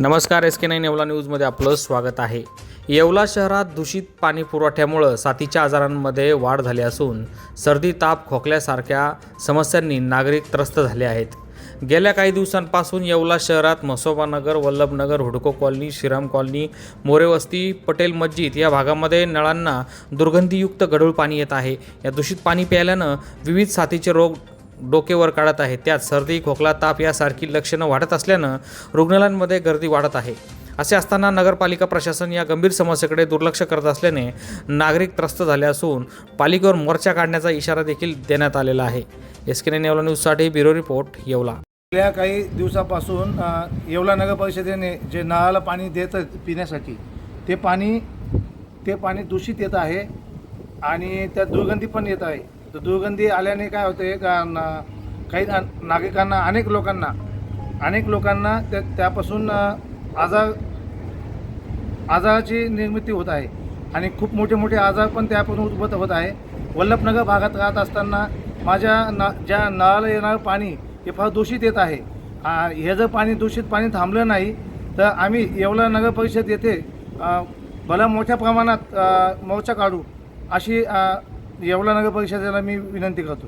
नमस्कार S K nine Yeola न्यूजमध्ये आपलं स्वागत आहे. येवला शहरात दूषित पाणी पुरवठ्यामुळं साथीच्या आजारांमध्ये वाढ झाली असून सर्दी ताप खोकल्यासारख्या समस्यांनी नागरिक त्रस्त झाले आहेत. गेल्या काही दिवसांपासून येवला शहरात मसोबानगर वल्लभनगर हुडको कॉलनी श्रीराम कॉलनी मोरेवस्ती पटेल मस्जिद या भागामध्ये नळांना दुर्गंधीयुक्त गढूळ पाणी येत आहे. या दूषित पाणी प्यायल्यानं विविध साथीचे रोग डोकेवर काढत आहे. त्यात सर्दी खोकला ताप यासारखी लक्षणं वाढत असल्यानं रुग्णालयांमध्ये गर्दी वाढत आहे. असे असताना नगरपालिका प्रशासन या गंभीर समस्येकडे दुर्लक्ष करत असल्याने नागरिक त्रस्त झाले असून पालिकेवर मोर्चा काढण्याचा इशारा देखील देण्यात आलेला आहे. एस के नेवला न्यूजसाठी ब्युरो रिपोर्ट येवला. गेल्या काही दिवसापासून येवला नगर परिषदेने जे नळाला पाणी देतं पिण्यासाठी ते पाणी ते पाणी दूषित येत आहे आणि त्यात दुर्गंधी पण येत आहे. तर दुर्गंधी आल्याने काय होते का ना काही नागरिकांना अनेक लोकांना अनेक लोकांना त्या त्यापासून आजार आजाराची निर्मिती होत आहे. आणि खूप मोठे मोठे आजार पण त्यापासून उद्भवत होत आहे. वल्लभनगर भागात राहत असताना माझ्या न ज्या नळाला येणारं पाणी हे फार दूषित येत आहे. हे जर पाणी दूषित पाणी थांबलं नाही तर आम्ही येवला नगर परिषद येथे भला मोठ्या प्रमाणात मोर्चा काढू अशी येवला नगर परिषदेला मी विनंती करतो.